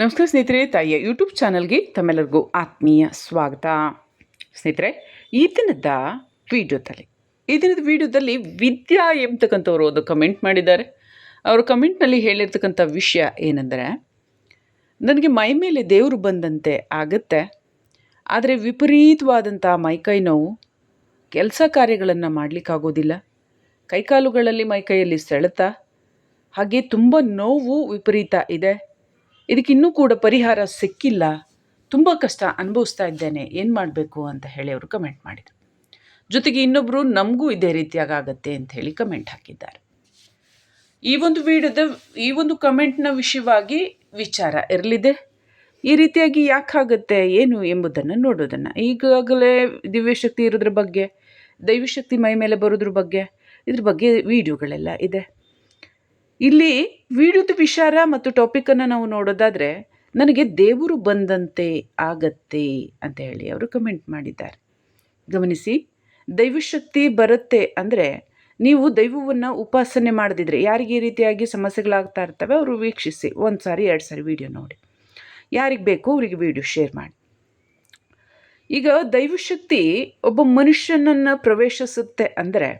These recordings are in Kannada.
ನಮಸ್ಕಾರ ಸ್ನೇಹಿತರೆ, ತಾಯಿಯ ಯೂಟ್ಯೂಬ್ ಚಾನಲ್ಗೆ ತಮ್ಮೆಲ್ಲರಿಗೂ ಆತ್ಮೀಯ ಸ್ವಾಗತ. ಸ್ನೇಹಿತರೆ, ಈ ದಿನದ ವಿಡಿಯೋದಲ್ಲಿ ಈ ದಿನದ ವಿಡಿಯೋದಲ್ಲಿ ವಿದ್ಯಾ ಎಂಬತಕ್ಕಂಥವ್ರು ಒಂದು ಕಮೆಂಟ್ ಮಾಡಿದ್ದಾರೆ. ಅವರು ಕಮೆಂಟ್ನಲ್ಲಿ ಹೇಳಿರ್ತಕ್ಕಂಥ ವಿಷಯ ಏನಂದರೆ, ನನಗೆ ಮೈ ಮೇಲೆ ದೇವರು ಬಂದಂತೆ ಆಗುತ್ತೆ. ಆದರೆ ವಿಪರೀತವಾದಂಥ ಮೈಕೈ ನೋವು ಕೆಲಸ ಕಾರ್ಯಗಳನ್ನು ಮಾಡಲಿಕ್ಕಾಗೋದಿಲ್ಲ. ಕೈಕಾಲುಗಳಲ್ಲಿ ಮೈಕೈಯಲ್ಲಿ ಸೆಳೆತ. ಹಾಗೆ ತುಂಬ ನೋವು ವಿಪರೀತ ಇದೆ. ಇದಕ್ಕಿನ್ನೂ ಕೂಡ ಪರಿಹಾರ ಸಿಕ್ಕಿಲ್ಲ. ತುಂಬ ಕಷ್ಟ ಅನುಭವಿಸ್ತಾ ಇದ್ದೇನೆ. ಏನು ಮಾಡಬೇಕು ಅಂತ ಹೇಳಿ ಅವರು ಕಮೆಂಟ್ ಮಾಡಿದರು. ಜೊತೆಗೆ ಇನ್ನೊಬ್ಬರು ನಮಗೂ ಇದೇ ರೀತಿಯಾಗಿ ಆಗತ್ತೆ ಅಂತ ಹೇಳಿ ಕಮೆಂಟ್ ಹಾಕಿದ್ದಾರೆ. ಈ ಒಂದು ವಿಡಿಯೋದ, ಈ ಒಂದು ಕಮೆಂಟ್ನ ವಿಷಯವಾಗಿ ವಿಚಾರ ಇರಲಿದೆ. ಈ ರೀತಿಯಾಗಿ ಯಾಕೆ ಯಾಕಾಗತ್ತೆ, ಏನು ಎಂಬುದನ್ನು ನೋಡೋದನ್ನು. ಈಗಾಗಲೇ ದಿವ್ಯಶಕ್ತಿ ಇರೋದ್ರ ಬಗ್ಗೆ, ದೈವಶಕ್ತಿ ಮೈ ಮೇಲೆ ಬರೋದ್ರ ಬಗ್ಗೆ, ಇದ್ರ ಬಗ್ಗೆ ವಿಡಿಯೋಗಳೆಲ್ಲ ಇದೆ. ಇಲ್ಲಿ ವಿಡಿಯೋದ ವಿಚಾರ ಮತ್ತು ಟಾಪಿಕನ್ನು ನಾವು ನೋಡೋದಾದರೆ ನನಗೆ ದೇವರು ಬಂದಂತೆ ಆಗತ್ತೆ ಅಂತ ಹೇಳಿ ಅವರು ಕಮೆಂಟ್ ಮಾಡಿದ್ದಾರೆ. ಗಮನಿಸಿ, ದೈವಶಕ್ತಿ ಬರುತ್ತೆ ಅಂದರೆ ನೀವು ದೈವವನ್ನು ಉಪಾಸನೆ ಮಾಡದಿದ್ರೆ ಯಾರಿಗೆ ಈ ರೀತಿಯಾಗಿ ಸಮಸ್ಯೆಗಳಾಗ್ತಾ ಇರ್ತವೆ ಅವರು ವೀಕ್ಷಿಸಿ ಒಂದು ಸಾರಿ ಎರಡು ಸಾರಿ ವಿಡಿಯೋ ನೋಡಿ. ಯಾರಿಗೆ ಬೇಕು ಅವರಿಗೆ ವಿಡಿಯೋ ಶೇರ್ ಮಾಡಿ. ಈಗ ದೈವಶಕ್ತಿ ಒಬ್ಬ ಮನುಷ್ಯನನ್ನು ಪ್ರವೇಶಿಸುತ್ತೆ ಅಂದರೆ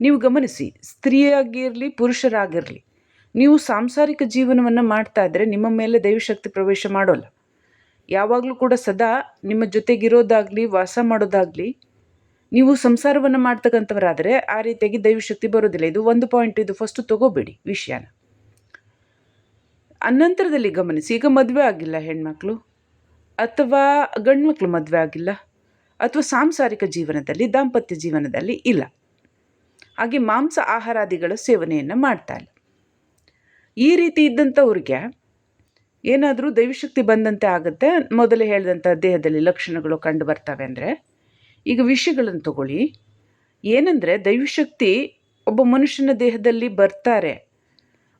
ನೀವು ಗಮನಿಸಿ, ಸ್ತ್ರೀಯಾಗಿರಲಿ, ಪುರುಷರಾಗಿರಲಿ, ನೀವು ಸಾಂಸಾರಿಕ ಜೀವನವನ್ನು ಮಾಡ್ತಾ ಇದ್ದರೆ ನಿಮ್ಮ ಮೇಲೆ ದೈವಶಕ್ತಿ ಪ್ರವೇಶ ಮಾಡೋಲ್ಲ. ಯಾವಾಗಲೂ ಕೂಡ ಸದಾ ನಿಮ್ಮ ಜೊತೆಗಿರೋದಾಗಲಿ, ವಾಸ ಮಾಡೋದಾಗಲಿ, ನೀವು ಸಂಸಾರವನ್ನು ಮಾಡ್ತಕ್ಕಂಥವರಾದರೆ ಆ ರೀತಿಯಾಗಿ ದೈವಶಕ್ತಿ ಬರೋದಿಲ್ಲ. ಇದು ಒಂದು ಪಾಯಿಂಟ್ ಇದು ಫಸ್ಟು ತಗೋಬೇಡಿ ವಿಷಯನ. ಅನಂತರದಲ್ಲಿ ಗಮನಿಸಿ, ಈಗ ಮದುವೆ ಆಗಿಲ್ಲ ಹೆಣ್ಮಕ್ಳು, ಅಥವಾ ಗಂಡ್ಮಕ್ಳು ಮದುವೆ ಆಗಿಲ್ಲ, ಅಥವಾ ಸಾಂಸಾರಿಕ ಜೀವನದಲ್ಲಿ, ದಾಂಪತ್ಯ ಜೀವನದಲ್ಲಿ ಇಲ್ಲ. ಹಾಗೆ ಮಾಂಸ ಆಹಾರಾದಿಗಳ ಸೇವನೆಯನ್ನು ಮಾಡ್ತಾ ಇಲ್ಲ ಈ ರೀತಿ ಇದ್ದಂಥವ್ರಿಗೆ ಏನಾದರೂ ದೈವಶಕ್ತಿ ಬಂದಂತೆ ಆಗುತ್ತೆ. ಮೊದಲೇ ಹೇಳಿದಂಥ ದೇಹದಲ್ಲಿ ಲಕ್ಷಣಗಳು ಕಂಡು ಬರ್ತವೆ ಅಂದರೆ ಈಗ ವಿಷಯಗಳನ್ನು ತಗೊಳ್ಳಿ. ಏನಂದರೆ ದೈವಶಕ್ತಿ ಒಬ್ಬ ಮನುಷ್ಯನ ದೇಹದಲ್ಲಿ ಬರ್ತಾರೆ.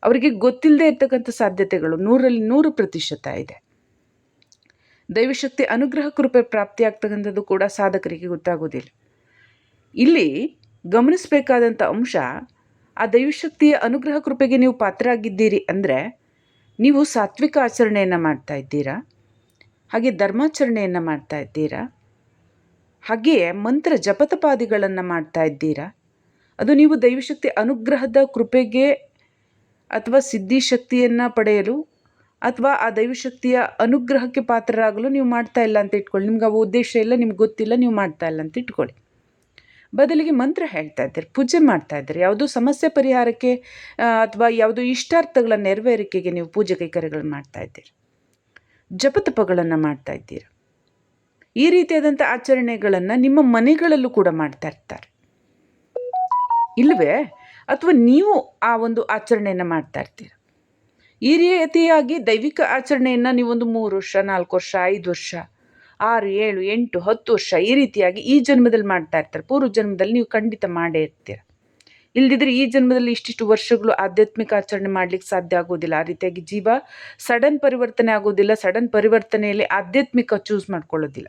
ಅವರಿಗೆ ಗೊತ್ತಿಲ್ಲದೆ ಇರ್ತಕ್ಕಂಥ ಸಾಧ್ಯತೆಗಳು ನೂರಲ್ಲಿ ನೂರು ಪ್ರತಿಶತ ಇದೆ. ದೈವಶಕ್ತಿ ಅನುಗ್ರಹ ಕೃಪೆ ಪ್ರಾಪ್ತಿಯಾಗ್ತಕ್ಕಂಥದ್ದು ಕೂಡ ಸಾಧಕರಿಗೆ ಗೊತ್ತಾಗೋದಿಲ್ಲ. ಇಲ್ಲಿ ಗಮನಿಸಬೇಕಾದಂಥ ಅಂಶ, ಆ ದೈವಶಕ್ತಿಯ ಅನುಗ್ರಹ ಕೃಪೆಗೆ ನೀವು ಪಾತ್ರರಾಗಿದ್ದೀರಿ ಅಂದರೆ ನೀವು ಸಾತ್ವಿಕ ಆಚರಣೆಯನ್ನು ಮಾಡ್ತಾ ಇದ್ದೀರಾ? ಹಾಗೆ ಧರ್ಮಾಚರಣೆಯನ್ನು ಮಾಡ್ತಾ ಇದ್ದೀರಾ? ಹಾಗೆಯೇ ಮಂತ್ರ ಜಪತಪಾದಿಗಳನ್ನು ಮಾಡ್ತಾ ಇದ್ದೀರಾ? ಅದು ನೀವು ದೈವಶಕ್ತಿ ಅನುಗ್ರಹದ ಕೃಪೆಗೆ ಅಥವಾ ಸಿದ್ಧಿಶಕ್ತಿಯನ್ನು ಪಡೆಯಲು ಅಥವಾ ಆ ದೈವಶಕ್ತಿಯ ಅನುಗ್ರಹಕ್ಕೆ ಪಾತ್ರರಾಗಲು ನೀವು ಮಾಡ್ತಾ ಇಲ್ಲ ಅಂತ ಇಟ್ಕೊಳ್ಳಿ. ನಿಮ್ಗೆ ಆ ಉದ್ದೇಶ ಇಲ್ಲ, ನಿಮ್ಗೆ ಗೊತ್ತಿಲ್ಲ, ನೀವು ಮಾಡ್ತಾ ಇಲ್ಲ ಅಂತ ಇಟ್ಕೊಳ್ಳಿ. ಬದಲಿಗೆ ಮಂತ್ರ ಹೇಳ್ತಾ ಇದ್ದಾರೆ, ಪೂಜೆ ಮಾಡ್ತಾ ಇದ್ದಾರೆ. ಯಾವುದೋ ಸಮಸ್ಯೆ ಪರಿಹಾರಕ್ಕೆ ಅಥವಾ ಯಾವುದೋ ಇಷ್ಟಾರ್ಥಗಳ ನೆರವೇರಿಕೆಗೆ ನೀವು ಪೂಜೆ ಕೈಕರ್ಯಗಳನ್ನು ಮಾಡ್ತಾ ಇದ್ದೀರಿ. ಜಪತಪಗಳನ್ನು ಮಾಡ್ತಾ ಇದ್ದೀರ. ಈ ರೀತಿಯಾದಂಥ ಆಚರಣೆಗಳನ್ನು ನಿಮ್ಮ ಮನೆಗಳಲ್ಲೂ ಕೂಡ ಮಾಡ್ತಾ ಇರ್ತಾರೆ. ಇಲ್ಲವೇ ಅಥವಾ ನೀವು ಆ ಒಂದು ಆಚರಣೆಯನ್ನು ಮಾಡ್ತಾ ಇರ್ತೀರ? ಈ ರೀತಿಯಾಗಿ ದೈವಿಕ ಆಚರಣೆಯನ್ನು ನೀವೊಂದು ಮೂರು ವರ್ಷ, ನಾಲ್ಕು ವರ್ಷ, ಐದು ವರ್ಷ ಆರು, ಏಳು, ಎಂಟು, ಹತ್ತು ವರ್ಷ ಈ ರೀತಿಯಾಗಿ ಈ ಜನ್ಮದಲ್ಲಿ ಮಾಡ್ತಾ ಇರ್ತಾರೆ. ಪೂರ್ವ ಜನ್ಮದಲ್ಲಿ ನೀವು ಖಂಡಿತ ಮಾಡೇ ಇರ್ತೀರ. ಇಲ್ದಿದ್ರೆ ಈ ಜನ್ಮದಲ್ಲಿ ಇಷ್ಟಿಷ್ಟು ವರ್ಷಗಳು ಆಧ್ಯಾತ್ಮಿಕ ಆಚರಣೆ ಮಾಡ್ಲಿಕ್ಕೆ ಸಾಧ್ಯ ಆಗೋದಿಲ್ಲ. ಆ ರೀತಿಯಾಗಿ ಜೀವ ಸಡನ್ ಪರಿವರ್ತನೆ ಆಗೋದಿಲ್ಲ, ಸಡನ್ ಪರಿವರ್ತನೆಯಲ್ಲಿ ಆಧ್ಯಾತ್ಮಿಕ ಚೂಸ್ ಮಾಡ್ಕೊಳ್ಳೋದಿಲ್ಲ.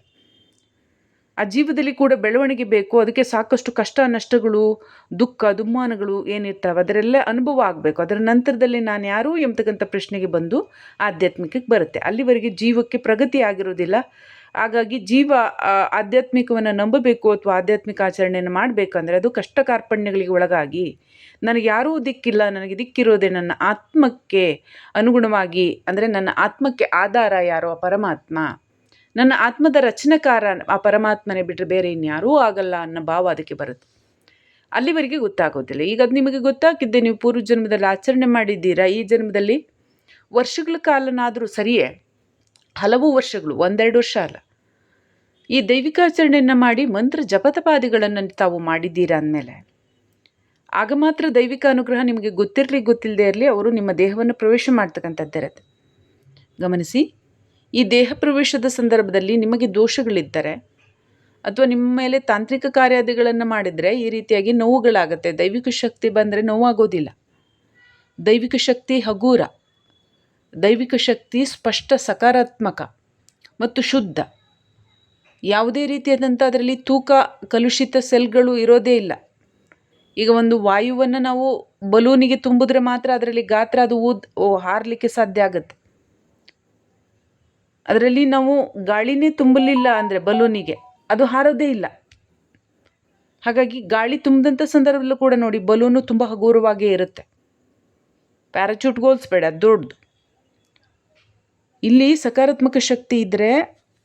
ಆ ಜೀವದಲ್ಲಿ ಕೂಡ ಬೆಳವಣಿಗೆ ಬೇಕು. ಅದಕ್ಕೆ ಸಾಕಷ್ಟು ಕಷ್ಟ, ನಷ್ಟಗಳು, ದುಃಖ, ದುಮ್ಮಾನಗಳು ಏನಿರ್ತಾವೆ, ಅದರೆಲ್ಲ ಅನುಭವ ಆಗಬೇಕು. ಅದರ ನಂತರದಲ್ಲಿ ನಾನು ಯಾರು ಎಂಬತಕ್ಕಂಥ ಪ್ರಶ್ನೆಗೆ ಬಂದು ಆಧ್ಯಾತ್ಮಿಕಕ್ಕೆ ಬರುತ್ತೆ. ಅಲ್ಲಿವರೆಗೆ ಜೀವಕ್ಕೆ ಪ್ರಗತಿ ಆಗಿರೋದಿಲ್ಲ. ಹಾಗಾಗಿ ಜೀವ ಆಧ್ಯಾತ್ಮಿಕವನ್ನು ನಂಬಬೇಕು ಅಥವಾ ಆಧ್ಯಾತ್ಮಿಕ ಆಚರಣೆಯನ್ನು ಮಾಡಬೇಕಂದ್ರೆ ಅದು ಕಷ್ಟ ಕಾರ್ಪಣ್ಯಗಳಿಗೆ ಒಳಗಾಗಿ. ನನಗೆ ಯಾರೂ ದಿಕ್ಕಿಲ್ಲ, ನನಗೆ ದಿಕ್ಕಿರೋದೇ ನನ್ನ ಆತ್ಮಕ್ಕೆ ಅನುಗುಣವಾಗಿ, ಅಂದರೆ ನನ್ನ ಆತ್ಮಕ್ಕೆ ಆಧಾರ ಯಾರೋ ಆ ಪರಮಾತ್ಮ. ನನ್ನ ಆತ್ಮದ ರಚನೆಕಾರ ಆ ಪರಮಾತ್ಮನೇ ಬಿಟ್ಟರೆ ಬೇರೆ ಇನ್ಯಾರೂ ಆಗಲ್ಲ ಅನ್ನೋ ಭಾವ ಅದಕ್ಕೆ ಬರುತ್ತೆ. ಅಲ್ಲಿವರೆಗೆ ಗೊತ್ತಾಗೋದಿಲ್ಲ. ಈಗ ಅದು ನಿಮಗೆ ಗೊತ್ತಾಗಿದ್ದೆ, ನೀವು ಪೂರ್ವ ಜನ್ಮದಲ್ಲಿ ಆಚರಣೆ ಮಾಡಿದ್ದೀರಾ, ಈ ಜನ್ಮದಲ್ಲಿ? ವರ್ಷಗಳ ಕಾಲನಾದರೂ ಸರಿಯೇ? ಹಲವು ವರ್ಷಗಳು, ಒಂದೆರಡು ವರ್ಷ ಅಲ್ಲ. ಈ ದೈವಿಕಾಚರಣೆಯನ್ನು ಮಾಡಿ ಮಂತ್ರ ಜಪತಪಾದಿಗಳನ್ನು ತಾವು ಮಾಡಿದ್ದೀರಾ ಅಂದಮೇಲೆ, ಆಗ ಮಾತ್ರ ದೈವಿಕ ಅನುಗ್ರಹ ನಿಮಗೆ ಗೊತ್ತಿರಲಿ ಗೊತ್ತಿಲ್ಲದೆ ಇರಲಿ ಅವರು ನಿಮ್ಮ ದೇಹವನ್ನು ಪ್ರವೇಶ ಮಾಡ್ತಕ್ಕಂಥದ್ದಿರತ್ತೆ ಗಮನಿಸಿ, ಈ ದೇಹ ಪ್ರವೇಶದ ಸಂದರ್ಭದಲ್ಲಿ ನಿಮಗೆ ದೋಷಗಳಿದ್ದರೆ ಅಥವಾ ನಿಮ್ಮ ಮೇಲೆ ತಾಂತ್ರಿಕ ಕಾರ್ಯಾದಿಗಳನ್ನು ಮಾಡಿದರೆ ಈ ರೀತಿಯಾಗಿ ನೋವುಗಳಾಗುತ್ತೆ. ದೈವಿಕ ಶಕ್ತಿ ಬಂದರೆ ನೋವಾಗೋದಿಲ್ಲ. ದೈವಿಕ ಶಕ್ತಿ ಹಗೂರ. ದೈವಿಕ ಶಕ್ತಿ ಸ್ಪಷ್ಟ, ಸಕಾರಾತ್ಮಕ ಮತ್ತು ಶುದ್ಧ. ಯಾವುದೇ ರೀತಿಯಾದಂಥ ಅದರಲ್ಲಿ ತೂಕ, ಕಲುಷಿತ ಸೆಲ್ಗಳು ಇರೋದೇ ಇಲ್ಲ. ಈಗ ಒಂದು ವಾಯುವನ್ನು ನಾವು ಬಲೂನಿಗೆ ತುಂಬಿದ್ರೆ ಮಾತ್ರ ಅದರಲ್ಲಿ ಗಾತ್ರ, ಅದು ಊದ್ ಹಾರಲಿಕ್ಕೆ ಸಾಧ್ಯ ಆಗುತ್ತೆ. ಅದರಲ್ಲಿ ನಾವು ಗಾಳಿನೇ ತುಂಬಲಿಲ್ಲ ಅಂದರೆ ಬಲೂನಿಗೆ ಅದು ಹಾರೋದೇ ಇಲ್ಲ. ಹಾಗಾಗಿ ಗಾಳಿ ತುಂಬಿದಂಥ ಸಂದರ್ಭದಲ್ಲೂ ಕೂಡ ನೋಡಿ ಬಲೂನು ತುಂಬ ಹಗುರವಾಗೇ ಇರುತ್ತೆ. ಪ್ಯಾರಾಚೂಟ್ ಹೋಲಿಸ್ಬೇಡ ದೊಡ್ಡದು. ಇಲ್ಲಿ ಸಕಾರಾತ್ಮಕ ಶಕ್ತಿ ಇದ್ದರೆ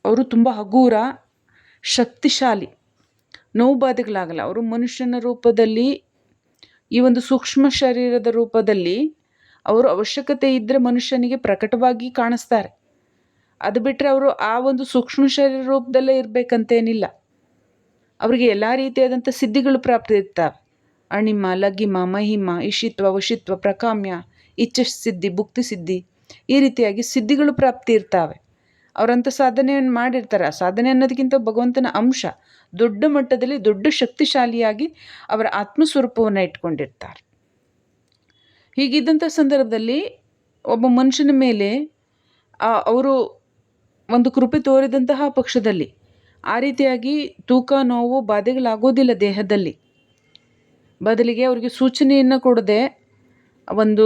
ಅವರು ತುಂಬ ಹಗೂರ, ಶಕ್ತಿಶಾಲಿ. ನೋವು ಬಾಧೆಗಳಾಗಲ್ಲ. ಅವರು ಮನುಷ್ಯನ ರೂಪದಲ್ಲಿ, ಈ ಒಂದು ಸೂಕ್ಷ್ಮ ಶರೀರದ ರೂಪದಲ್ಲಿ ಅವರು ಅವಶ್ಯಕತೆ ಇದ್ದರೆ ಮನುಷ್ಯನಿಗೆ ಪ್ರಕಟವಾಗಿ ಕಾಣಿಸ್ತಾರೆ. ಅದು ಬಿಟ್ಟರೆ ಅವರು ಆ ಒಂದು ಸೂಕ್ಷ್ಮ ಶರೀರ ರೂಪದಲ್ಲೇ ಇರಬೇಕಂತೇನಿಲ್ಲ. ಅವರಿಗೆ ಎಲ್ಲ ರೀತಿಯಾದಂಥ ಸಿದ್ಧಿಗಳು ಪ್ರಾಪ್ತಿ ಇರ್ತವೆ. ಅಣಿಮ ಲಗಿಮ ಮಹಿಮ, ಇಶಿತ್ವ, ವಶಿತ್ವ, ಪ್ರಕಾಮ್ಯ ಇಚ್ಛ ಸಿದ್ಧಿ ಭುಕ್ತಿ ಸಿದ್ಧಿ ಈ ರೀತಿಯಾಗಿ ಸಿದ್ಧಿಗಳು ಪ್ರಾಪ್ತಿ ಇರ್ತಾವೆ. ಅವರಂಥ ಸಾಧನೆಯನ್ನು ಮಾಡಿರ್ತಾರೆ. ಆ ಸಾಧನೆ ಅನ್ನೋದಕ್ಕಿಂತ ಭಗವಂತನ ಅಂಶ ದೊಡ್ಡ ಮಟ್ಟದಲ್ಲಿ ದೊಡ್ಡ ಶಕ್ತಿಶಾಲಿಯಾಗಿ ಅವರ ಆತ್ಮಸ್ವರೂಪವನ್ನು ಇಟ್ಕೊಂಡಿರ್ತಾರೆ. ಹೀಗಿದ್ದಂಥ ಸಂದರ್ಭದಲ್ಲಿ ಒಬ್ಬ ಮನುಷ್ಯನ ಮೇಲೆ ಅವರು ಒಂದು ಕೃಪೆ ತೋರಿದಂತಹ ಪಕ್ಷದಲ್ಲಿ, ಆ ರೀತಿಯಾಗಿ ತೂಕ, ನೋವು, ಬಾಧೆಗಳಾಗೋದಿಲ್ಲ ದೇಹದಲ್ಲಿ. ಬದಲಿಗೆ ಅವರಿಗೆ ಸೂಚನೆಯನ್ನು ಕೊಡದೆ ಒಂದು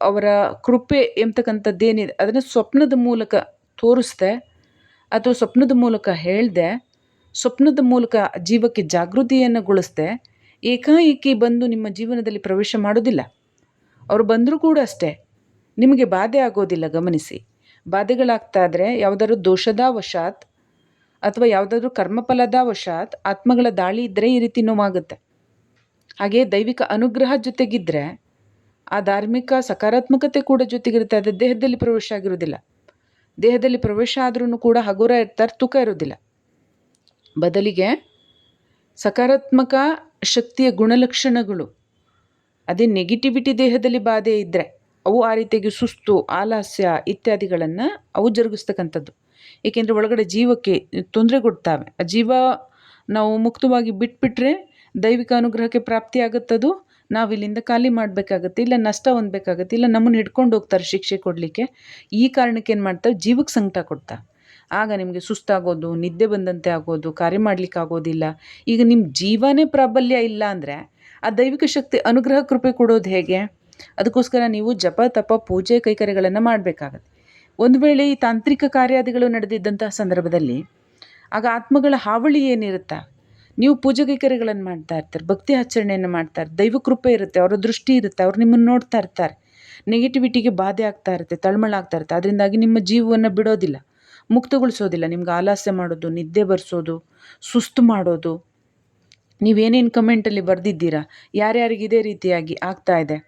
ಅವರ ಕೃಪೆ ಎಂಬತಕ್ಕಂಥದ್ದೇನಿದೆ, ಅದನ್ನು ಸ್ವಪ್ನದ ಮೂಲಕ ತೋರಿಸ್ದೆ, ಅಥವಾ ಸ್ವಪ್ನದ ಮೂಲಕ ಹೇಳಿದೆ, ಸ್ವಪ್ನದ ಮೂಲಕ ಜೀವಕ್ಕೆ ಜಾಗೃತಿಯನ್ನು ಗೊಳಿಸ್ದೆ, ಏಕಾಏಕಿ ಬಂದು ನಿಮ್ಮ ಜೀವನದಲ್ಲಿ ಪ್ರವೇಶ ಮಾಡೋದಿಲ್ಲ. ಅವರು ಬಂದರೂ ಕೂಡ ಅಷ್ಟೇ. ನಿಮಗೆ ಬಾಧೆ ಆಗೋದಿಲ್ಲ, ಗಮನಿಸಿ. ಬಾಧೆಗಳಾಗ್ತಾ ಇದ್ರೆ ಯಾವುದಾದ್ರು ದೋಷದ ವಶಾತ್ ಅಥವಾ ಯಾವುದಾದ್ರೂ ಕರ್ಮಫಲದ ವಶಾತ್ ಆತ್ಮಗಳ ದಾಳಿ ಇದ್ದರೆ ಈ ರೀತಿ ನೋವಾಗುತ್ತೆ. ಹಾಗೆ ದೈವಿಕ ಅನುಗ್ರಹ ಜೊತೆಗಿದ್ದರೆ ಆ ಧಾರ್ಮಿಕ ಸಕಾರಾತ್ಮಕತೆ ಕೂಡ ಜೊತೆಗಿರುತ್ತೆ. ಅದು ದೇಹದಲ್ಲಿ ಪ್ರವೇಶ ಆಗಿರೋದಿಲ್ಲ ದೇಹದಲ್ಲಿ ಪ್ರವೇಶ ಆದ್ರೂ ಕೂಡ ಹಗುರ ಇರ್ತಾರೆ, ತೂಕ ಇರೋದಿಲ್ಲ ಬದಲಿಗೆ ಸಕಾರಾತ್ಮಕ ಶಕ್ತಿಯ ಗುಣಲಕ್ಷಣಗಳು, ಅದೇ ನೆಗೆಟಿವಿಟಿ ದೇಹದಲ್ಲಿ ಬಾಧೆ ಇದ್ದರೆ ಅವು ಆ ರೀತಿಯಾಗಿ ಸುಸ್ತು, ಆಲಸ್ಯ ಇತ್ಯಾದಿಗಳನ್ನು ಅವು ಜರುಗಿಸ್ತಕ್ಕಂಥದ್ದು. ಏಕೆಂದರೆ ಒಳಗಡೆ ಜೀವಕ್ಕೆ ತೊಂದರೆ ಕೊಡ್ತಾವೆ. ಆ ಜೀವ ನಾವು ಮುಕ್ತವಾಗಿ ಬಿಟ್ಬಿಟ್ರೆ ದೈವಿಕ ಅನುಗ್ರಹಕ್ಕೆ ಪ್ರಾಪ್ತಿಯಾಗುತ್ತದು. ನಾವು ಇಲ್ಲಿಂದ ಖಾಲಿ ಮಾಡಬೇಕಾಗತ್ತೆ, ಇಲ್ಲ ನಷ್ಟ ಹೊಂದಬೇಕಾಗತ್ತೆ, ಇಲ್ಲ ನಮ್ಮನ್ನು ಹಿಡ್ಕೊಂಡು ಹೋಗ್ತಾರೆ ಶಿಕ್ಷೆ ಕೊಡಲಿಕ್ಕೆ, ಈ ಕಾರಣಕ್ಕೆ ಏನು ಮಾಡ್ತಾರೆ? ಜೀವಕ್ಕೆ ಸಂಕಟ ಕೊಡ್ತಾರೆ. ಆಗ ನಿಮಗೆ ಸುಸ್ತಾಗೋದು, ನಿದ್ದೆ ಬಂದಂತೆ ಆಗೋದು, ಕಾರ್ಯ ಮಾಡಲಿಕ್ಕೆ ಆಗೋದಿಲ್ಲ. ಈಗ ನಿಮ್ಮ ಜೀವನೇ ಪ್ರಾಬಲ್ಯ ಇಲ್ಲ ಅಂದರೆ, ಆ ದೈವಿಕ ಶಕ್ತಿ ಅನುಗ್ರಹ ಕೃಪೆ ಕೊಡೋದು ಹೇಗೆ? ಅದಕ್ಕೋಸ್ಕರ ನೀವು ಜಪ, ತಪ, ಪೂಜೆ, ಕೈಕರ್ಯಗಳನ್ನು ಮಾಡಬೇಕಾಗತ್ತೆ. ಒಂದು ವೇಳೆ ಈ ತಾಂತ್ರಿಕ ಕಾರ್ಯಾದಿಗಳು ನಡೆದಿದ್ದಂತಹ ಸಂದರ್ಭದಲ್ಲಿ, ಆಗ ಆತ್ಮಗಳ ಹಾವಳಿ ಏನಿರುತ್ತಾ? ನೀವು ಪೂಜೆ ಕೈಕರ್ಯಗಳನ್ನು ಮಾಡ್ತಾ ಇರ್ತಾರೆ, ಭಕ್ತಿ ಆಚರಣೆಯನ್ನು ಮಾಡ್ತಾರೆ ದೈವ ಕೃಪೆ ಇರುತ್ತೆ, ಅವರ ದೃಷ್ಟಿ ಇರುತ್ತೆ, ಅವ್ರು ನಿಮ್ಮನ್ನು ನೋಡ್ತಾ ಇರ್ತಾರೆ. ನೆಗೆಟಿವಿಟಿಗೆ ಬಾಧೆ ಆಗ್ತಾ ಇರುತ್ತೆ, ತಳ್ಮಳ ಆಗ್ತಾ ಇರುತ್ತೆ. ಅದರಿಂದಾಗಿ ನಿಮ್ಮ ಜೀವವನ್ನು ಬಿಡೋದಿಲ್ಲ, ಮುಕ್ತಗೊಳಿಸೋದಿಲ್ಲ. ನಿಮ್ಗೆ ಆಲಸ್ಯ ಮಾಡೋದು, ನಿದ್ದೆ ಬರೆಸೋದು, ಸುಸ್ತು ಮಾಡೋದು. ನೀವೇನೇನು ಕಮೆಂಟಲ್ಲಿ ಬರೆದಿದ್ದೀರಾ? ಯಾರ್ಯಾರಿಗೆ ಇದೇ ರೀತಿಯಾಗಿ ಆಗ್ತಾ ಇದೆ?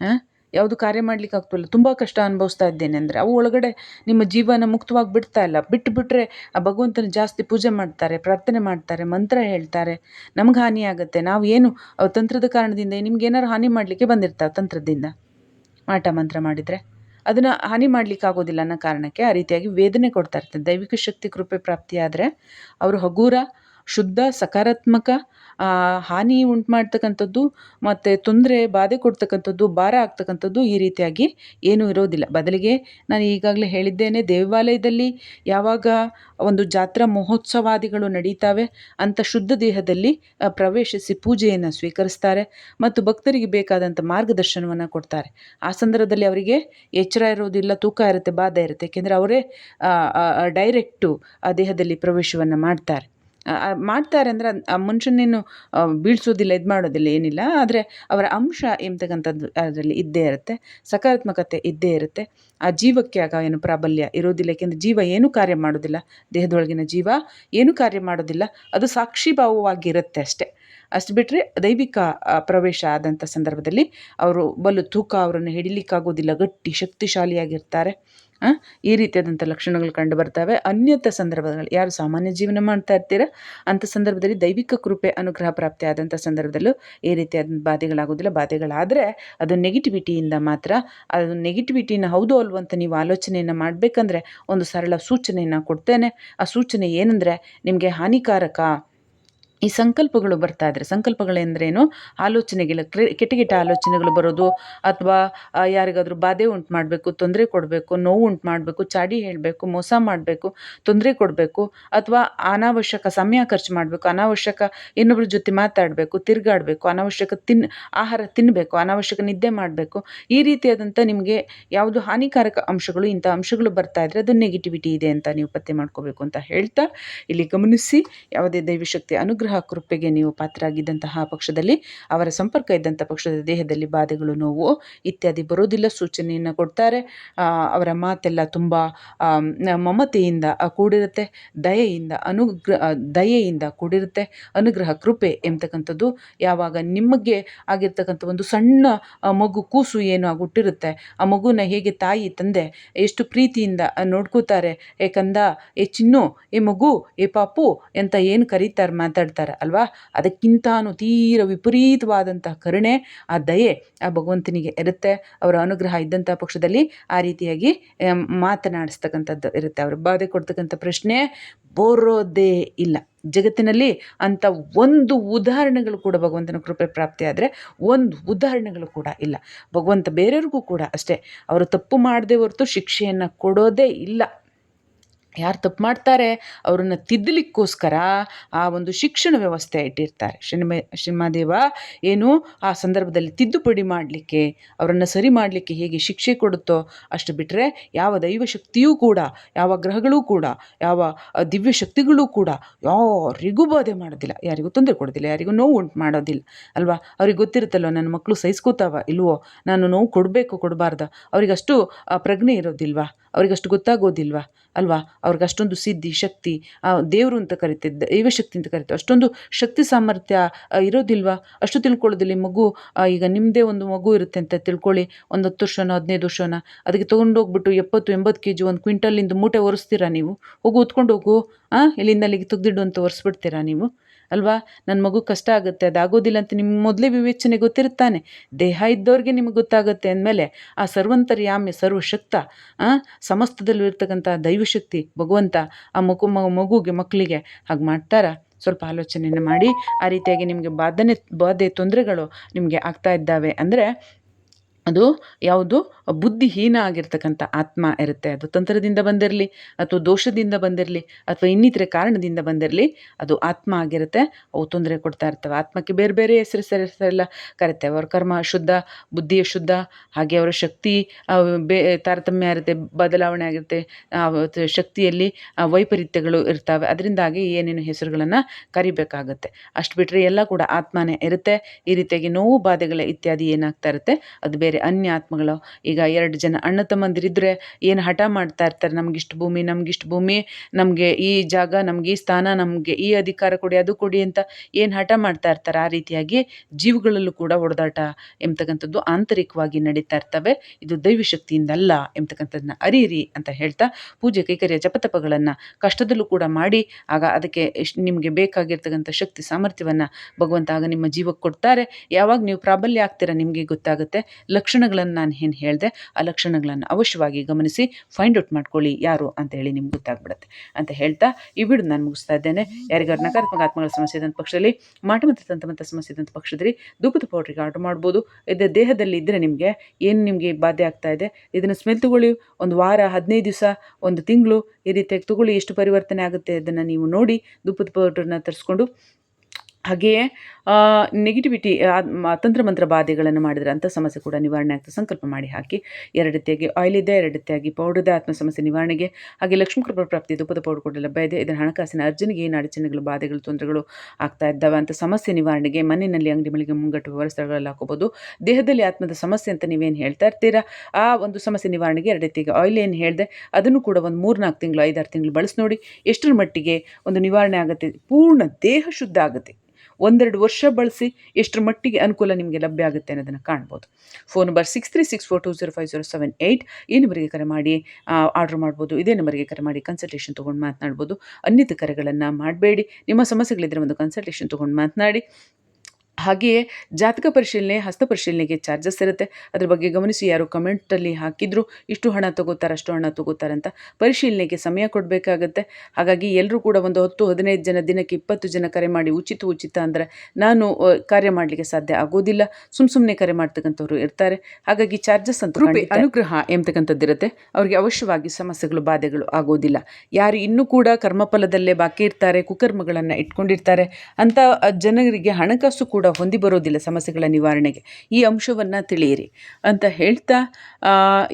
ಹಾಂ? ಯಾವುದು ಕಾರ್ಯ ಮಾಡ್ಲಿಕ್ಕೆ ಆಗ್ತಿಲ್ಲ. ತುಂಬ ಕಷ್ಟ ಅನುಭವಿಸ್ತಾ ಇದ್ದೇನೆ ಅಂದರೆ ಅವು ಒಳಗಡೆ ನಿಮ್ಮ ಜೀವನ ಮುಕ್ತವಾಗಿ ಬಿಡ್ತಾ ಇಲ್ಲ. ಬಿಟ್ಟು ಬಿಟ್ಟರೆ ಆ ಭಗವಂತನ ಜಾಸ್ತಿ ಪೂಜೆ ಮಾಡ್ತಾರೆ, ಪ್ರಾರ್ಥನೆ ಮಾಡ್ತಾರೆ, ಮಂತ್ರ ಹೇಳ್ತಾರೆ. ನಮ್ಗೆ ಹಾನಿ ಆಗುತ್ತೆ. ನಾವು ಏನು ತಂತ್ರದ ಕಾರಣದಿಂದ ನಿಮ್ಗೆ ಹಾನಿ ಮಾಡಲಿಕ್ಕೆ ಬಂದಿರ್ತಾವೆ ತಂತ್ರದಿಂದ. ಮಾಟ ಮಂತ್ರ ಮಾಡಿದರೆ ಅದನ್ನು ಹಾನಿ ಮಾಡಲಿಕ್ಕೆ ಆಗೋದಿಲ್ಲ ಅನ್ನೋ ಕಾರಣಕ್ಕೆ ಆ ರೀತಿಯಾಗಿ ವೇದನೆ ಕೊಡ್ತಾ ಇರ್ತದೆ ದೈವಿಕ ಶಕ್ತಿ ಕೃಪೆ ಪ್ರಾಪ್ತಿಯಾದರೆ ಅವರು ಹಗೂರ ಶುದ್ಧ, ಸಕಾರಾತ್ಮಕ ಹಾನಿ ಉಂಟು ಮಾಡ್ತಕ್ಕಂಥದ್ದು ಮತ್ತು ತೊಂದರೆ, ಬಾಧೆ ಕೊಡ್ತಕ್ಕಂಥದ್ದು, ಭಾರ ಆಗ್ತಕ್ಕಂಥದ್ದು ಈ ರೀತಿಯಾಗಿ ಏನೂ ಇರೋದಿಲ್ಲ. ಬದಲಿಗೆ ನಾನು ಈಗಾಗಲೇ ಹೇಳಿದ್ದೇನೆ, ದೇವಾಲಯದಲ್ಲಿ ಯಾವಾಗ ಒಂದು ಜಾತ್ರಾ ಮಹೋತ್ಸವಾದಿಗಳು ನಡೀತಾವೆ, ಅಂಥ ಶುದ್ಧ ದೇಹದಲ್ಲಿ ಪ್ರವೇಶಿಸಿ ಪೂಜೆಯನ್ನು ಸ್ವೀಕರಿಸ್ತಾರೆ ಮತ್ತು ಭಕ್ತರಿಗೆ ಬೇಕಾದಂಥ ಮಾರ್ಗದರ್ಶನವನ್ನು ಕೊಡ್ತಾರೆ. ಆ ಸಂದರ್ಭದಲ್ಲಿ ಅವರಿಗೆ ಎಚ್ಚರ ಇರೋದಿಲ್ಲ, ತೂಕ ಇರುತ್ತೆ, ಬಾಧೆ ಇರುತ್ತೆ. ಏಕೆಂದರೆ ಅವರೇ ಡೈರೆಕ್ಟು ಆ ದೇಹದಲ್ಲಿ ಪ್ರವೇಶವನ್ನು ಮಾಡ್ತಾರೆ. ಮಾಡ್ತಾರೆ ಅಂದರೆ ಆ ಮನುಷ್ಯನೇನು ಬೀಳಿಸೋದಿಲ್ಲ, ಇದು ಮಾಡೋದಿಲ್ಲ, ಏನಿಲ್ಲ. ಆದರೆ ಅವರ ಅಂಶ ಎಂಬತಕ್ಕಂಥದ್ದು ಅದರಲ್ಲಿ ಇದ್ದೇ ಇರುತ್ತೆ. ಸಕಾರಾತ್ಮಕತೆ ಇದ್ದೇ ಇರುತ್ತೆ. ಆ ಜೀವಕ್ಕೆ ಆಗ ಏನು ಪ್ರಾಬಲ್ಯ ಇರೋದಿಲ್ಲ. ಏಕೆಂದರೆ ಜೀವ ಏನೂ ಕಾರ್ಯ ಮಾಡೋದಿಲ್ಲ. ದೇಹದೊಳಗಿನ ಜೀವ ಏನೂ ಕಾರ್ಯ ಮಾಡೋದಿಲ್ಲ. ಅದು ಸಾಕ್ಷಿಭಾವವಾಗಿರುತ್ತೆ ಅಷ್ಟೇ. ಅಷ್ಟು ಬಿಟ್ಟರೆ ದೈವಿಕ ಪ್ರವೇಶ ಆದಂಥ ಸಂದರ್ಭದಲ್ಲಿ ಅವರು ಬಲು ತೂಕ ಅವರನ್ನು ಹಿಡಿಲಿಕ್ಕಾಗೋದಿಲ್ಲ. ಗಟ್ಟಿ, ಶಕ್ತಿಶಾಲಿಯಾಗಿರ್ತಾರೆ. ಈ ರೀತಿಯಾದಂಥ ಲಕ್ಷಣಗಳು ಕಂಡು ಬರ್ತವೆ. ಅನ್ಯಥ ಸಂದರ್ಭದಲ್ಲಿ ಯಾರು ಸಾಮಾನ್ಯ ಜೀವನ ಮಾಡ್ತಾ ಇರ್ತೀರ? ಅಂಥ ಸಂದರ್ಭದಲ್ಲಿ ದೈವಿಕ ಕೃಪೆ, ಅನುಗ್ರಹ ಪ್ರಾಪ್ತಿ ಆದಂಥ ಸಂದರ್ಭದಲ್ಲೂ ಈ ರೀತಿಯಾದ ಬಾಧೆಗಳಾಗೋದಿಲ್ಲ ಬಾಧೆಗಳಾದರೆ ಅದು ನೆಗೆಟಿವಿಟಿಯಿಂದ ಮಾತ್ರ, ಅದು ನೆಗೆಟಿವಿಟಿನ ಹೌದು ಅಲ್ವ ಅಂತ ನೀವು ಆಲೋಚನೆಯನ್ನು ಮಾಡಬೇಕಂದ್ರೆ ಒಂದು ಸರಳ ಸೂಚನೆಯನ್ನು ಕೊಡ್ತೇನೆ. ಆ ಸೂಚನೆ ಏನಂದರೆ, ನಿಮಗೆ ಹಾನಿಕಾರಕ ಈ ಸಂಕಲ್ಪಗಳು ಬರ್ತಾ ಇದ್ರೆ ಸಂಕಲ್ಪಗಳೆಂದ್ರೇನು ಆಲೋಚನೆಗಳ ಕೆಟ್ಟ ಕೆಟ್ಟ ಆಲೋಚನೆಗಳು ಬರೋದು ಅಥವಾ ಯಾರಿಗಾದರೂ ಬಾಧೆ ಉಂಟು ಮಾಡಬೇಕು, ತೊಂದರೆ ಕೊಡಬೇಕು, ನೋವು ಉಂಟು ಮಾಡಬೇಕು, ಚಾಡಿ ಹೇಳಬೇಕು, ಮೋಸ ಮಾಡಬೇಕು, ತೊಂದರೆ ಕೊಡಬೇಕು, ಅಥವಾ ಅನಾವಶ್ಯಕ ಸಮಯ ಖರ್ಚು ಮಾಡಬೇಕು, ಅನಾವಶ್ಯಕ ಇನ್ನೊಬ್ಬರ ಜೊತೆ ಮಾತಾಡಬೇಕು, ತಿರುಗಾಡಬೇಕು, ಅನಾವಶ್ಯಕ ತಿನ್, ಆಹಾರ ತಿನ್ನಬೇಕು ಅನಾವಶ್ಯಕ ನಿದ್ದೆ ಮಾಡಬೇಕು, ಈ ರೀತಿಯಾದಂಥ ನಿಮಗೆ ಯಾವುದು ಹಾನಿಕಾರಕ ಅಂಶಗಳು, ಇಂಥ ಅಂಶಗಳು ಬರ್ತಾ ಇದ್ರೆ ಅದು ನೆಗೆಟಿವಿಟಿ ಇದೆ ಅಂತ ನೀವು ಪತ್ತೆ ಮಾಡ್ಕೋಬೇಕು ಅಂತ ಹೇಳ್ತಾ, ಇಲ್ಲಿ ಗಮನಿಸಿ, ಯಾವುದೇ ದೈವಶಕ್ತಿ ಅನುಗ್ರಹ ಕೃಪೆಗೆ ನೀವು ಪಾತ್ರರಾಗಿದ್ದಂತಹ ಪಕ್ಷದಲ್ಲಿ, ಅವರ ಸಂಪರ್ಕ ಇದ್ದಂಥ ಪಕ್ಷದ ದೇಹದಲ್ಲಿ ಬಾಧೆಗಳು, ನೋವು ಇತ್ಯಾದಿ ಬರೋದಿಲ್ಲ ಸೂಚನೆಯನ್ನು ಕೊಡ್ತಾರೆ. ಅವರ ಮಾತೆಲ್ಲ ತುಂಬ ಮಮತೆಯಿಂದ ಕೂಡಿರುತ್ತೆ, ದಯೆಯಿಂದ ಅನುಗ್ರ ದಯೆಯಿಂದ ಕೂಡಿರುತ್ತೆ, ಅನುಗ್ರಹ ಕೃಪೆ ಎಂಬತಕ್ಕಂಥದ್ದು ಯಾವಾಗ ನಿಮಗೆ ಆಗಿರ್ತಕ್ಕಂಥ ಒಂದು ಸಣ್ಣ ಮಗು ಕೂಸು ಏನು ಆಗುಟ್ಟಿರುತ್ತೆ ಆ ಮಗುನ ಹೇಗೆ ತಾಯಿ, ತಂದೆ ಎಷ್ಟು ಪ್ರೀತಿಯಿಂದ ನೋಡ್ಕೋತಾರೆ ಏಕಂದ ಕಂದ ಏ ಚಿನ್ನು, ಏ ಮಗು, ಏ ಪಾಪು ಅಂತ ಏನು ಕರೀತಾರೆ ಮಾತಾಡ್ತಾರೆ ಅಲ್ವಾ? ಅದಕ್ಕಿಂತಾನು ತೀರ ವಿಪರೀತವಾದಂತಹ ಕರುಣೆ, ಆ ದಯೆ ಆ ಭಗವಂತನಿಗೆ ಇರುತ್ತೆ. ಅವರ ಅನುಗ್ರಹ ಇದ್ದಂಥ ಪಕ್ಷದಲ್ಲಿ ಆ ರೀತಿಯಾಗಿ ಮಾತನಾಡಿಸ್ತಕ್ಕಂಥದ್ದು ಇರುತ್ತೆ. ಅವರು ಬಾಧೆ ಕೊಡ್ತಕ್ಕಂಥ ಪ್ರಶ್ನೆ ಬೋರೋದೇ ಇಲ್ಲ. ಜಗತ್ತಿನಲ್ಲಿ ಅಂಥ ಒಂದು ಉದಾಹರಣೆಗಳು ಕೂಡ ಭಗವಂತನ ಕೃಪೆ ಪ್ರಾಪ್ತಿ ಆದರೆ ಒಂದು ಉದಾಹರಣೆಗಳು ಕೂಡ ಇಲ್ಲ. ಭಗವಂತ ಬೇರೆಯವ್ರಿಗೂ ಕೂಡ ಅಷ್ಟೇ. ಅವರು ತಪ್ಪು ಮಾಡದೆ ಹೊರತು ಶಿಕ್ಷೆಯನ್ನು ಕೊಡೋದೇ ಇಲ್ಲ. ಯಾರು ತಪ್ಪು ಮಾಡ್ತಾರೆ, ಅವರನ್ನು ತಿದ್ದಲಿಕ್ಕೋಸ್ಕರ ಆ ಒಂದು ಶಿಕ್ಷಣ ವ್ಯವಸ್ಥೆ ಇಟ್ಟಿರ್ತಾರೆ. ಶ್ರೀಮ ಶ್ರೀಮಾದೇವ ಏನು ಆ ಸಂದರ್ಭದಲ್ಲಿ ತಿದ್ದುಪಡಿ ಮಾಡಲಿಕ್ಕೆ, ಅವರನ್ನು ಸರಿ ಮಾಡಲಿಕ್ಕೆ ಹೇಗೆ ಶಿಕ್ಷೆ ಕೊಡುತ್ತೋ ಅಷ್ಟು ಬಿಟ್ಟರೆ ಯಾವ ದೈವ ಶಕ್ತಿಯೂ ಕೂಡ, ಯಾವ ಗ್ರಹಗಳೂ ಕೂಡ, ಯಾವ ದಿವ್ಯ ಶಕ್ತಿಗಳು ಕೂಡ ಯಾರಿಗೂ ಬಾಧೆ ಮಾಡೋದಿಲ್ಲ. ಯಾರಿಗೂ ತೊಂದರೆ ಕೊಡೋದಿಲ್ಲ, ಯಾರಿಗೂ ನೋವು ಉಂಟು ಮಾಡೋದಿಲ್ಲ. ಅಲ್ವಾ? ಅವ್ರಿಗೆ ಗೊತ್ತಿರುತ್ತಲ್ವ, ನನ್ನ ಮಕ್ಕಳು ಸಹಿಸ್ಕೋತಾವ ಇಲ್ವೋ? ನಾನು ನೋವು ಕೊಡಬೇಕು, ಕೊಡಬಾರ್ದ? ಅವ್ರಿಗಷ್ಟು ಪ್ರಜ್ಞೆ ಇರೋದಿಲ್ವಾ? ಅವ್ರಿಗಷ್ಟು ಗೊತ್ತಾಗೋದಿಲ್ವಾ? ಅಲ್ವಾ? ಅವ್ರಿಗೆ ಅಷ್ಟೊಂದು ಸಿದ್ಧಿ, ಶಕ್ತಿ ದೇವರು ಅಂತ ಕರಿತೆ ದೈವಶಕ್ತಿ ಅಂತ ಕರಿತೇವೆ ಅಷ್ಟೊಂದು ಶಕ್ತಿ ಸಾಮರ್ಥ್ಯ ಇರೋದಿಲ್ವಾ? ಅಷ್ಟು ತಿಳ್ಕೊಳ್ಳೋದಿಲ್ಲ ಮಗು ಈಗ ನಿಮ್ಮದೇ ಒಂದು ಮಗು ಇರುತ್ತೆ ಅಂತ ತಿಳ್ಕೊಳ್ಳಿ. ಒಂದು ಹತ್ತು ವರ್ಷನೋ, ಹದಿನೈದು ವರ್ಷನೋ, ಅದಕ್ಕೆ ತೊಗೊಂಡೋಗ್ಬಿಟ್ಟು ಎಪ್ಪತ್ತು, ಎಂಬತ್ತು ಕೆ ಜಿ ಒಂದು ಕ್ವಿಂಟಲಿಂದ ಮೂಟೆ ಒರೆಸ್ತೀರಾ ನೀವು? ಹೋಗು, ಹೊತ್ಕೊಂಡು ಹೋಗು ಹಾಂ ಇಲ್ಲಿಂದ ಅಲ್ಲಿಗೆ ತೆಗ್ದಿಡು ಅಂತ ಒರೆಸ್ಬಿಡ್ತೀರಾ ನೀವು? ಅಲ್ವಾ? ನನ್ನ ಮಗು ಕಷ್ಟ ಆಗುತ್ತೆ, ಅದಾಗೋದಿಲ್ಲ ಅಂತ ನಿಮ್ಮ ಮೊದಲೇ ವಿವೇಚನೆ ಗೊತ್ತಿರುತ್ತಾನೆ. ದೇಹ ಇದ್ದವ್ರಿಗೆ ನಿಮಗೆ ಗೊತ್ತಾಗುತ್ತೆ ಅಂದಮೇಲೆ ಆ ಸರ್ವಂತರ್ಯಾಮ್ಯ ಸರ್ವಶಕ್ತ ಸಮಸ್ತದಲ್ಲಿರ್ತಕ್ಕಂಥ ದೈವಶಕ್ತಿ ಭಗವಂತ ಆ ಮಗು ಮಗುಗೆ ಮಕ್ಕಳಿಗೆ ಹಾಗೆ ಮಾಡ್ತಾರಾ? ಸ್ವಲ್ಪ ಆಲೋಚನೆಯನ್ನು ಮಾಡಿ, ಆ ರೀತಿಯಾಗಿ ನಿಮಗೆ ಬಾಧನೆ, ಬಾಧೆ, ತೊಂದರೆಗಳು ನಿಮಗೆ ಆಗ್ತಾ ಇದ್ದಾವೆ. ಅಂದರೆ ಅದು ಯಾವುದು? ಬುದ್ಧಿಹೀನ ಆಗಿರ್ತಕ್ಕಂಥ ಆತ್ಮ ಇರುತ್ತೆ. ಅದು ತಂತ್ರದಿಂದ ಬಂದಿರಲಿ ಅಥವಾ ದೋಷದಿಂದ ಬಂದಿರಲಿ ಅಥವಾ ಇನ್ನಿತರೆ ಕಾರಣದಿಂದ ಬಂದಿರಲಿ ಅದು ಆತ್ಮ ಆಗಿರುತ್ತೆ. ಅವು ತೊಂದರೆ ಕೊಡ್ತಾ ಇರ್ತವೆ. ಆತ್ಮಕ್ಕೆ ಬೇರೆ ಬೇರೆ ಹೆಸರು ಹೆಸರೆಲ್ಲ ಕರಿತೇವೆ. ಅವ್ರ ಕರ್ಮ ಶುದ್ಧ, ಬುದ್ಧಿಯ ಶುದ್ಧ, ಹಾಗೆ ಅವರ ಶಕ್ತಿ ಬೇ, ತಾರತಮ್ಯ ಇರುತ್ತೆ, ಬದಲಾವಣೆ ಆಗಿರುತ್ತೆ ಶಕ್ತಿಯಲ್ಲಿ ವೈಪರೀತ್ಯಗಳು ಇರ್ತವೆ. ಅದರಿಂದಾಗಿ ಏನೇನು ಹೆಸರುಗಳನ್ನು ಕರಿಬೇಕಾಗುತ್ತೆ. ಅಷ್ಟು ಬಿಟ್ಟರೆ ಎಲ್ಲ ಕೂಡ ಆತ್ಮನೇ ಇರುತ್ತೆ. ಈ ರೀತಿಯಾಗಿ ನೋವು, ಬಾಧೆಗಳ ಇತ್ಯಾದಿ ಏನಾಗ್ತಾ ಇರುತ್ತೆ, ಅದು ಬೇರೆ ಅನ್ಯ ಆತ್ಮಗಳು. ಈಗ ಎರಡು ಜನ ಅಣ್ಣ ತಮ್ಮಂದಿರಿದ್ರೆ ಏನು ಹಠ ಮಾಡ್ತಾ ಇರ್ತಾರೆ? ನಮಗಿಷ್ಟು ಭೂಮಿ ನಮಗಿಷ್ಟು ಭೂಮಿ, ನಮಗೆ ಈ ಜಾಗ, ನಮ್ಗೆ ಈ ಸ್ಥಾನ, ನಮಗೆ ಈ ಅಧಿಕಾರ ಕೊಡಿ, ಅದು ಕೊಡಿ ಅಂತ ಏನು ಹಠ ಮಾಡ್ತಾ ಇರ್ತಾರೆ? ಆ ರೀತಿಯಾಗಿ ಜೀವಗಳಲ್ಲೂ ಕೂಡ ಹೊಡೆದಾಟ ಎಂಬತಕ್ಕಂಥದ್ದು ಆಂತರಿಕವಾಗಿ ನಡೀತಾ ಇರ್ತವೆ. ಇದು ದೈವಶಕ್ತಿಯಿಂದ ಅಲ್ಲ ಎಂಬತಕ್ಕಂಥದ್ದನ್ನ ಅರಿಯಿರಿ ಅಂತ ಹೇಳ್ತಾ ಪೂಜೆ ಕೈಕರ್ಯ ಜಪತಪಗಳನ್ನು ಕಷ್ಟದಲ್ಲೂ ಕೂಡ ಮಾಡಿ, ಆಗ ಅದಕ್ಕೆ ನಿಮಗೆ ಬೇಕಾಗಿರ್ತಕ್ಕಂಥ ಶಕ್ತಿ, ಸಾಮರ್ಥ್ಯವನ್ನು ಭಗವಂತ ಆಗ ನಿಮ್ಮ ಜೀವಕ್ಕೆ ಕೊಡ್ತಾರೆ. ಯಾವಾಗ ನೀವು ಪ್ರಾಬಲ್ಯ ಆಗ್ತೀರಾ ನಿಮಗೆ ಗೊತ್ತಾಗುತ್ತೆ. ಲಕ್ಷಣಗಳನ್ನು ನಾನು ಏನು ಹೇಳಿದೆ, ಆ ಲಕ್ಷಣಗಳನ್ನು ಅವಶ್ಯವಾಗಿ ಗಮನಿಸಿ ಫೈಂಡ್ ಔಟ್ ಮಾಡ್ಕೊಳ್ಳಿ ಯಾರು ಅಂತ ಹೇಳಿ ನಿಮ್ಗೆ ಗೊತ್ತಾಗ್ಬಿಡುತ್ತೆ. ಅಂತ ಹೇಳ್ತಾ ಈ ವಿಡಿಯೋ ನಾನು ಮುಗಿಸ್ತಾ ಇದ್ದೇನೆ. ಯಾರಿಗಾರು ನಕಾರಾತ್ಮಕ ಆತ್ಮಗಳ ಸಮಸ್ಯೆ ಇದ್ದಂಥ ಪಕ್ಷದಲ್ಲಿ, ಮಾಟ ಮತ್ತು ತಂತಮಂತ ಸಮಸ್ಯೆ ಇದ್ದಂಥ ಪಕ್ಷದಲ್ಲಿ ಧೂಪದ ಪೌಡ್ರಿಗೆ ಆರ್ಡರ್ ಮಾಡ್ಬೋದು. ಇದು ದೇಹದಲ್ಲಿ ಇದ್ದರೆ ನಿಮಗೆ ಏನು ನಿಮಗೆ ಬಾಧೆ ಆಗ್ತಾ ಇದೆ, ಇದನ್ನು ಸ್ಮೆಲ್ ತಗೊಳ್ಳಿ. ಒಂದು ವಾರ, ಹದಿನೈದು ದಿವಸ, ಒಂದು ತಿಂಗಳು ಈ ರೀತಿಯಾಗಿ ತಗೊಳ್ಳಿ. ಎಷ್ಟು ಪರಿವರ್ತನೆ ಆಗುತ್ತೆ ಅದನ್ನು ನೀವು ನೋಡಿ ಧೂಪದ ಪೌಡ್ರನ್ನ ತರಿಸ್ಕೊಂಡು. ಹಾಗೆಯೇ ನೆಗೆಟಿವಿಟಿ ತಂತ್ರಮಂತ್ರ ಬಾಧೆಗಳನ್ನು ಮಾಡಿದರೆ ಅಂಥ ಸಮಸ್ಯೆ ಕೂಡ ನಿವಾರಣೆ ಆಗ್ತದೆ. ಸಂಕಲ್ಪ ಮಾಡಿ ಹಾಕಿ. ಎರಡು ರೀತಿಯಾಗಿ ಆಯಿಲ್ ಇದೆ, ಎರಡು ರೀತಿಯಾಗಿ ಪೌಡರ್ ಇದೆ, ಆತ್ಮ ಸಮಸ್ಯೆ ನಿವಾರಣೆಗೆ. ಹಾಗೆ ಲಕ್ಷ್ಮೀ ಕೃಪಾ ಪ್ರಾಪ್ತಿ, ಧೂಪದ ಪೌಡರ್ ಕೂಡ ಲಭ್ಯ ಇದೆ. ಇದರ ಹಣಕಾಸಿನ ಅರ್ಜನಿಗೆ ಏನು ಅಡಚಣೆಗಳು, ಬಾಧೆಗಳು, ತೊಂದರೆಗಳು ಆಗ್ತಾ ಇದ್ದಾವೆ ಅಂತ ಸಮಸ್ಯೆ ನಿವಾರಣೆಗೆ ಮನೆಯಲ್ಲಿ ಅಂಗಡಿ ಮಳಿಗೆ ಮುಂಗಟ್ಟು ವ್ಯವಹಾರ ಸ್ಥಳಗಳಲ್ಲಿ ಹಾಕೋಬೋದು. ದೇಹದಲ್ಲಿ ಆತ್ಮದ ಸಮಸ್ಯೆ ಅಂತ ನೀವೇನು ಹೇಳ್ತಾ ಇರ್ತೀರಾ? ಆ ಒಂದು ಸಮಸ್ಯೆ ನಿವಾರಣೆಗೆ ಎರಡು ರೀತಿಗೆ ಆಯಿಲ್ ಏನು ಹೇಳಿದೆ, ಅದನ್ನು ಕೂಡ ಒಂದು ಮೂರು ನಾಲ್ಕು ತಿಂಗಳು, ಐದಾರು ತಿಂಗಳು ಬಳಸಿ ನೋಡಿ ಎಷ್ಟರ ಮಟ್ಟಿಗೆ ಒಂದು ನಿವಾರಣೆ ಆಗುತ್ತೆ. ಪೂರ್ಣ ದೇಹ ಶುದ್ಧ ಆಗುತ್ತೆ. ಒಂದೆರಡು ವರ್ಷ ಬಳಸಿ ಎಷ್ಟರ ಮಟ್ಟಿಗೆ ಅನುಕೂಲ ನಿಮಗೆ ಲಭ್ಯ ಆಗುತ್ತೆ ಅನ್ನೋದನ್ನು ಕಾಣ್ಬೋದು. Phone number six three six four two zero five zero seven eight ಈ ನಂಬರಿಗೆ ಕರೆ ಮಾಡಿ ಆರ್ಡರ್ ಮಾಡ್ಬೋದು. ಇದೇ ನಂಬರಿಗೆ ಕರೆ ಮಾಡಿ ಕನ್ಸಲ್ಟೇಷನ್ ತೊಗೊಂಡು ಮಾತನಾಡ್ಬೋದು. ಅನ್ಯತ ಕರೆಗಳನ್ನು ಮಾಡಬೇಡಿ. ನಿಮ್ಮ ಸಮಸ್ಯೆಗಳಿದ್ದರೆ ಒಂದು ಕನ್ಸಲ್ಟೇಷನ್ ತೊಗೊಂಡು ಮಾತನಾಡಿ. ಹಾಗೆಯೇ ಜಾತಕ ಪರಿಶೀಲನೆ ಹಸ್ತ ಪರಿಶೀಲನೆಗೆ ಚಾರ್ಜಸ್ ಇರುತ್ತೆ. ಅದ್ರ ಬಗ್ಗೆ ಗಮನಿಸಿ ಯಾರು ಕಮೆಂಟಲ್ಲಿ ಹಾಕಿದ್ರು ಇಷ್ಟು ಹಣ ತಗೋತಾರೆ ಅಷ್ಟು ಹಣ ತಗೋತಾರೆ ಅಂತ ಪರಿಶೀಲನೆಗೆ ಸಮಯ ಕೊಡಬೇಕಾಗತ್ತೆ. ಹಾಗಾಗಿ ಎಲ್ಲರೂ ಕೂಡ ಒಂದು ಹತ್ತು ಹದಿನೈದು ಜನ ದಿನಕ್ಕೆ ಇಪ್ಪತ್ತು ಜನ ಕರೆ ಮಾಡಿ ಉಚಿತ ಉಚಿತ ಅಂದರೆ ನಾನು ಕಾರ್ಯ ಮಾಡಲಿಕ್ಕೆ ಸಾಧ್ಯ ಆಗೋದಿಲ್ಲ. ಸುಮ್ಮ ಸುಮ್ಮನೆ ಕರೆ ಮಾಡ್ತಕ್ಕಂಥವ್ರು ಇರ್ತಾರೆ. ಹಾಗಾಗಿ ಚಾರ್ಜಸ್ ಅಂತ ಅನುಗ್ರಹ ಅನುಗ್ರಹ ಎಂಬತಕ್ಕಂಥದ್ದಿರುತ್ತೆ. ಅವರಿಗೆ ಅವಶ್ಯವಾಗಿ ಸಮಸ್ಯೆಗಳು ಬಾಧೆಗಳು ಆಗೋದಿಲ್ಲ. ಯಾರು ಇನ್ನೂ ಕೂಡ ಕರ್ಮಫಲದಲ್ಲೇ ಬಾಕಿ ಇರ್ತಾರೆ ಕುಕರ್ಮಗಳನ್ನು ಇಟ್ಕೊಂಡಿರ್ತಾರೆ ಅಂತ ಜನರಿಗೆ ಹಣಕಾಸು ಕೂಡ ಹೊಂದಿ ಬರೋದಿಲ್ಲ ಸಮಸ್ಯೆಗಳ ನಿವಾರಣೆಗೆ. ಈ ಅಂಶವನ್ನು ತಿಳಿಯಿರಿ ಅಂತ ಹೇಳ್ತಾ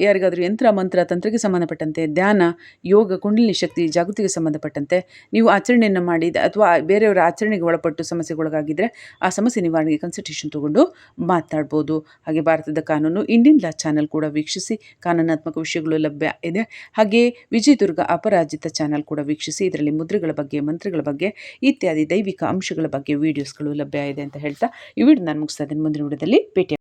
ಯಾರಿಗಾದರೂ ಯಂತ್ರ, ಮಂತ್ರ, ತಂತ್ರಕ್ಕೆ ಸಂಬಂಧಪಟ್ಟಂತೆ ಧ್ಯಾನ, ಯೋಗ, ಕುಂಡಲಿನಿ ಶಕ್ತಿ, ಜಾಗೃತಿಗೆ ಸಂಬಂಧಪಟ್ಟಂತೆ ನೀವು ಆಚರಣೆಯನ್ನು ಮಾಡಿದ ಅಥವಾ ಬೇರೆಯವರ ಆಚರಣೆಗೆ ಒಳಪಟ್ಟು ಸಮಸ್ಯೆಗೊಳಗಾಗಿದ್ದರೆ ಆ ಸಮಸ್ಯೆ ನಿವಾರಣೆಗೆ ಕನ್ಸಲ್ಟೇಷನ್ ತಗೊಂಡು ಮಾತಾಡ್ಬೋದು. ಹಾಗೆ ಭಾರತದ ಕಾನೂನು ಇಂಡಿಯನ್ ಲಾ ಚಾನಲ್ ಕೂಡ ವೀಕ್ಷಿಸಿ, ಕಾನೂನಾತ್ಮಕ ವಿಷಯಗಳು ಲಭ್ಯ ಇದೆ. ಹಾಗೆ ವಿಜಯದುರ್ಗ ಅಪರಾಜಿತ ಚಾನಲ್ ಕೂಡ ವೀಕ್ಷಿಸಿ, ಇದರಲ್ಲಿ ಮುದ್ರೆಗಳ ಬಗ್ಗೆ, ಮಂತ್ರಗಳ ಬಗ್ಗೆ ಇತ್ಯಾದಿ ದೈವಿಕ ಅಂಶಗಳ ಬಗ್ಗೆ ವಿಡಿಯೋಸ್ಗಳು ಲಭ್ಯ ಇದೆ ಅಂತ ಹೇಳ್ತಾ ಈ ವಿಡಿಯೋ ನಾನು ಮುಗಿಸ್ತಾ ಇದ್ದೀನಿ. ಮುಂದಿನ ವಿಡಿಯೋದಲ್ಲಿ ಭೇಟಿ